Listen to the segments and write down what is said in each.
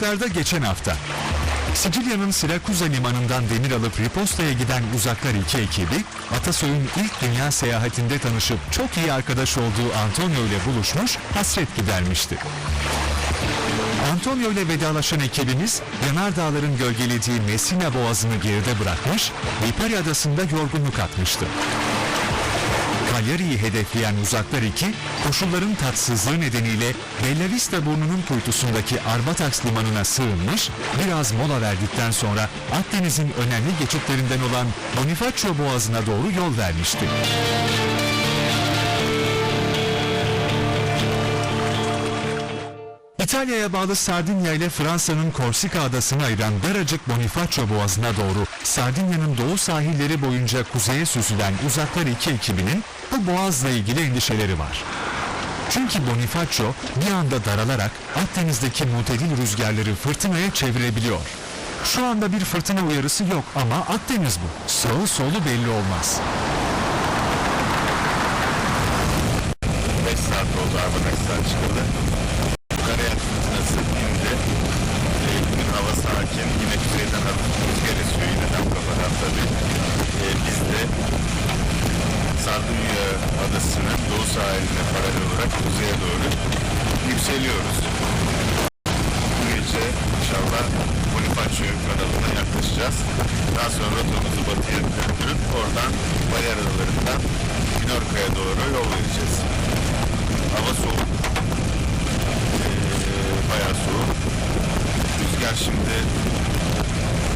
Uzaklarda geçen hafta. Sicilya'nın Sirakuza limanından demir alıp Riposta'ya giden Uzaklar 2 ekibi, Atasoy'un ilk dünya seyahatinde tanışıp çok iyi arkadaş olduğu Antonio ile buluşmuş, hasret gidermişti. Antonio ile vedalaşan ekibimiz, Yanardağların gölgelediği Messina boğazını geride bırakmış, Lipari adasında yorgunluk atmıştı. Cagliari'yi hedefleyen Uzaklar 2, koşulların tatsızlığı nedeniyle Bellavista burnunun kuytusundaki Arbatax limanına sığınmış, biraz mola verdikten sonra Akdeniz'in önemli geçitlerinden olan Bonifacio Boğazı'na doğru yol vermişti. İtalya'ya bağlı Sardinya ile Fransa'nın Korsika adasını ayıran daracık Bonifacio Boğazı'na doğru Sardinya'nın doğu sahilleri boyunca kuzeye süzülen Uzaklar 2 ekibinin bu boğazla ilgili endişeleri var. Çünkü Bonifacio bir anda daralarak Akdeniz'deki mutedil rüzgarları fırtınaya çevirebiliyor. Şu anda bir fırtına uyarısı yok ama Akdeniz bu. Sağı solu belli olmaz. 5 saat oldu Arbataş'tan çıkalı. Karayat fırtınası indi. E, bugün hava sakin. Yine kuzeyden hafif rüzgar esiyor. Yine tam kafadan tabii. E, biz de Sardunya adasının doğu sahiline paralel olarak kuzeye doğru yükseliyoruz. Bu gece inşallah Bonifacio kanalına yaklaşacağız. Daha sonra rotamızı batıya döndürüp oradan Bayar Adaları'ndan Minorca'ya doğru yol vereceğiz. Hava soğuk. Ee, bayağı soğuk. Rüzgar şimdi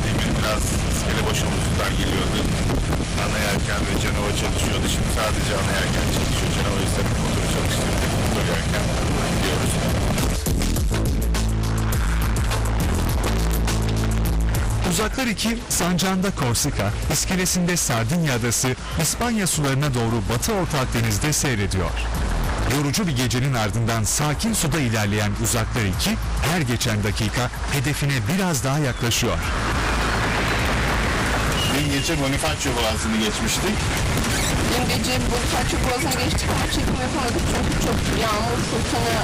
demin biraz omuzundan geliyordu. Ana yelken ve Cenova çalışıyordu. Şimdi sadece ana çalışıyor. Cenova ise motoru çalıştırdık. Motor yelken gidiyoruz. Uzaklar 2, Sancağında Korsika, iskelesinde Sardinya adası, İspanya sularına doğru Batı Orta Akdeniz'de seyrediyor. Yorucu bir gecenin ardından sakin suda ilerleyen Uzaklar 2, her geçen dakika hedefine biraz daha yaklaşıyor. Dün gece Bonifacio Boğazı'nı geçmiştik. Dün gece bu parça boğazına geçtik ama çekim yapamadık çünkü çok yağmur, fırtına,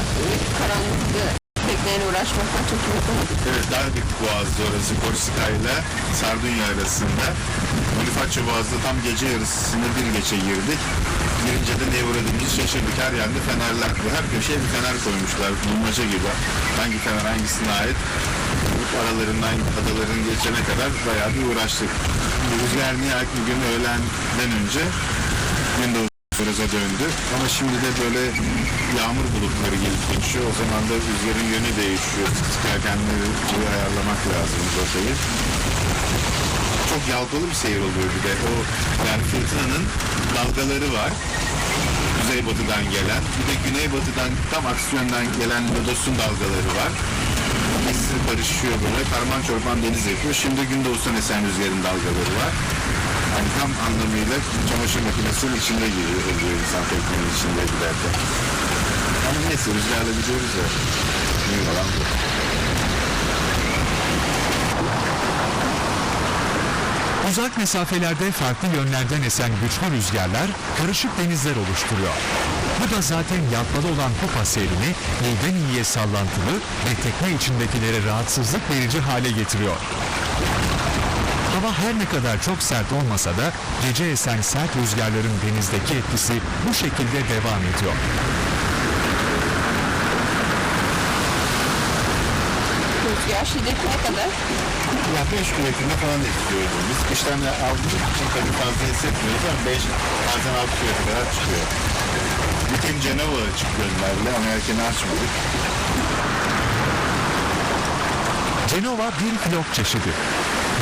karanlıktı. Tekneyle uğraşmaktan çekim yapamadık. Evet, dar bir boğazdı orası Korsika ile Sardunya arasında. Bonifacio Boğazı'da tam gece yarısında bir geçe girdik. Girince de neye uğradığımızı şaşırdık. Her yerde fenerler. Her köşeye bir fener koymuşlar. Bulmaca gibi. Hangi fener hangisine ait? Bu aralarından adaların geçene kadar bayağı bir uğraştık. Bu Rüzgar nihayet bir gün öğlenden önce Gündoğdu'ya döndü. Ama şimdi de böyle yağmur bulutları gelip geçiyor. O zaman da rüzgarın yönü değişiyor. Çıkarkenleri ayarlamak lazım rotayı. Çok yalpalı bir seyir oluyor bir de. O yani fırtınanın dalgaları var. Kuzeybatıdan gelen. Bir de güneybatıdan tam aksi yönden gelen lodosun dalgaları var. İkisi barışıyor böyle. Karman çorban deniz yapıyor. Şimdi gündoğusundan esen rüzgarın dalgaları var. Yani tam anlamıyla çamaşır makinesinin içinde giriyor oluyor insan teknenin içinde giderken. Ama neyse rüzgarla gidiyoruz ya. Mühim olan bu. Uzak mesafelerde farklı yönlerden esen güçlü rüzgarlar karışık denizler oluşturuyor. Bu da zaten yapmalı olan kupa seyrini iyiden iyiye sallantılı ve tekne içindekileri rahatsızlık verici hale getiriyor. Hava her ne kadar çok sert olmasa da gece esen sert rüzgarların denizdeki etkisi bu şekilde devam ediyor. Rüzgar şiddeti ne kadar? Ya 5 kuvvetinde falan istiyoruz. Biz kıştan da aldığımız için tabii fazla hissetmiyoruz ama 5 bazen 6 kuvvete kadar çıkıyor. Bütün Cenova açık gönderdi ama erkeni açmadık. Cenova bir flok çeşidi.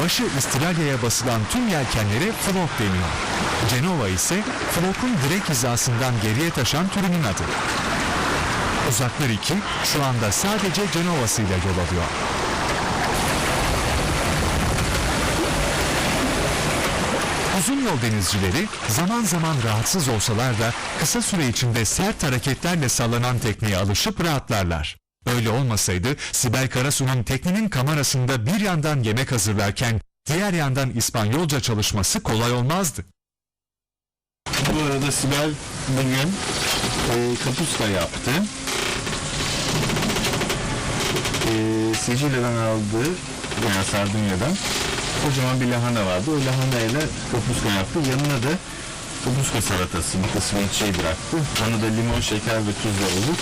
Başı İstilalya'ya basılan tüm yelkenlere flok deniyor. Cenova ise flokun direk hizasından geriye taşan türünün adı. Uzaklar 2 şu anda sadece Cenova'sıyla yol alıyor. Uzun yol denizcileri zaman zaman rahatsız olsalar da kısa süre içinde sert hareketlerle sallanan tekneye alışıp rahatlarlar. Öyle olmasaydı Sibel Karasu'nun teknenin kamerasında bir yandan yemek hazırlarken diğer yandan İspanyolca çalışması kolay olmazdı. Bu arada Sibel bugün e, kapuska yaptı. e, Sicilya'dan aldığı veya Sardunya'dan kocaman bir lahana vardı. O lahanayla kapuska yaptı. Yanına da kapuska salatası bir kısmını şey bıraktı. Onu da limon, şeker ve tuzla olup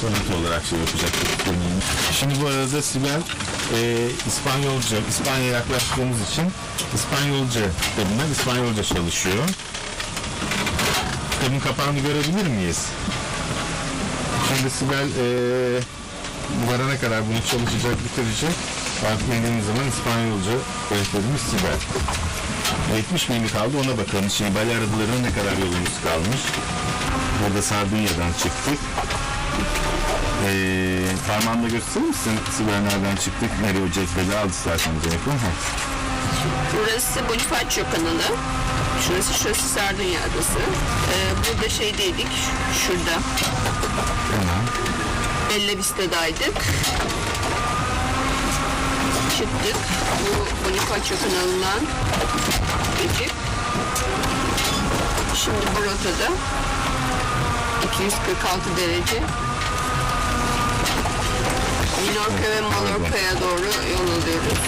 salata olarak şey yapacak. Şimdi bu arada Sibel e, İspanyolca, İspanya'ya yaklaştığımız için İspanyolca kitabından İspanyolca çalışıyor. Kitabın kapağını görebilir miyiz? Şimdi Sibel e, varana kadar bunu çalışacak, bitirecek. Artık indiğimiz zaman İspanyolca öğretmenimiz Sibel. 70 mili kaldı ona bakalım. Şimdi bale aradılarına ne kadar yolumuz kalmış. Burada Sardunya'dan çıktık. Ee, parmağımla gösterir misin Sibel nereden çıktık? Nereye o cetveli al istersen Cenk. Burası Bonifacio kanalı. Şurası şurası Sardunya adası. Ee, burada şeydeydik. ş- Şurada. Tamam. Bella Vista'daydık. Çıktık. Bu Bonifacio kanalından geçip şimdi bu rotada 246 derece Minorca ve Mallorca'ya doğru yol alıyoruz.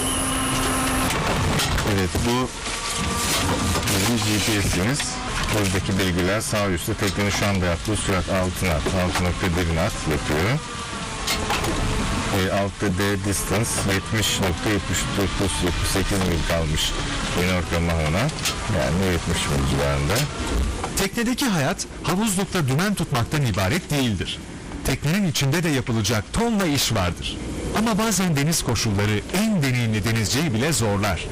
Evet bu bizim GPS'imiz. Buradaki bilgiler sağ üstte teknenin şu anda yaptığı sürat 6 knot, 6.1 knot yapıyor. E, altta D distance 70.79 mil kalmış Menorca Mahon'a. Yani 70 mil civarında. Teknedeki hayat havuzlukta dümen tutmaktan ibaret değildir. Teknenin içinde de yapılacak tonla iş vardır. Ama bazen deniz koşulları en deneyimli denizciyi bile zorlar.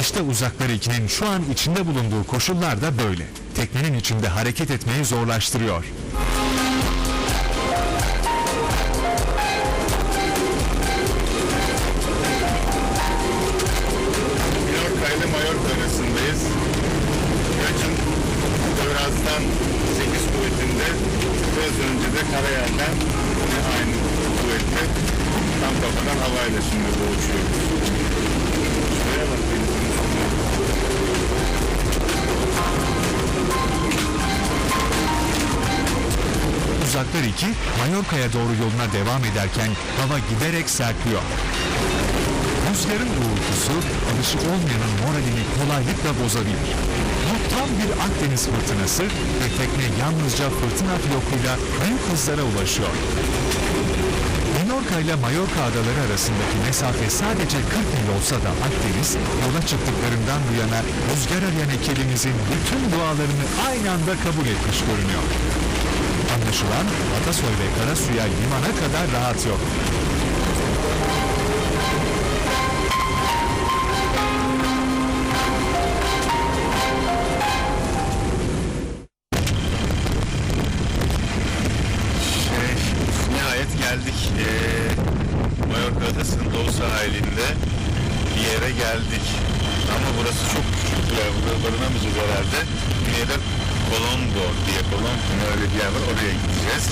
İşte Uzaklar 2'nin şu an içinde bulunduğu koşullar da böyle. Teknenin içinde hareket etmeyi zorlaştırıyor. F-22 Mallorca'ya doğru yoluna devam ederken hava giderek sertliyor. Rüzgarın uğultusu alışı olmayanın moralini kolaylıkla bozabilir. Bu tam bir Akdeniz fırtınası ve tekne yalnızca fırtına blokuyla büyük hızlara ulaşıyor. Menorka ile Mallorca adaları arasındaki mesafe sadece 40 mil olsa da Akdeniz, yola çıktıklarından bu yana rüzgar arayan ekibimizin bütün dualarını aynı anda kabul etmiş görünüyor. Anlaşılan Atasoy ve Karasu'ya limana kadar rahat yok. Nihayet geldik. Ee, Mallorca adasının doğu sahilinde bir yere geldik. Ama burası çok küçük bir yer. Burada barınamayacağız herhalde. Yere Colombo diye Colombo öyle bir yer var. Oraya gideceğiz.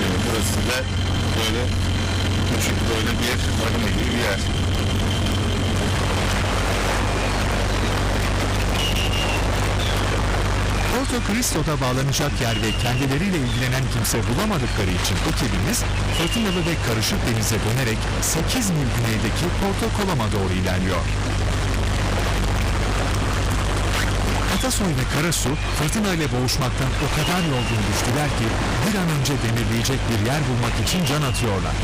Ee, burası da böyle küçük böyle bir barınak gibi bir yer. Porto Cristo'da bağlanacak yer ve kendileriyle ilgilenen kimse bulamadıkları için ekibimiz fırtınalı ve karışık denize dönerek 8 mil güneydeki Porto Colom'a doğru ilerliyor. Atasoy ve Karasu fırtınayla boğuşmaktan o kadar yorgun düştüler ki bir an önce demirleyecek bir yer bulmak için can atıyorlar.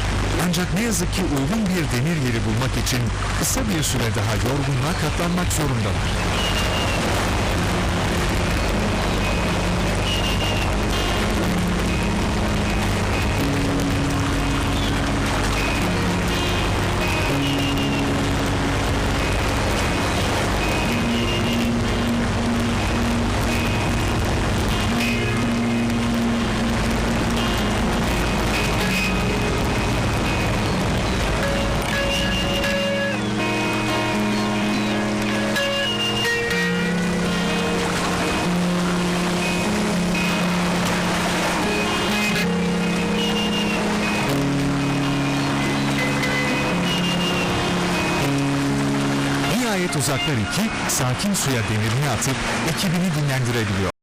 Ancak ne yazık ki uygun bir demir yeri bulmak için kısa bir süre daha yorgunluğa katlanmak zorundalar. Nihayet uzaklar iki sakin suya demirini atıp ekibini dinlendirebiliyor.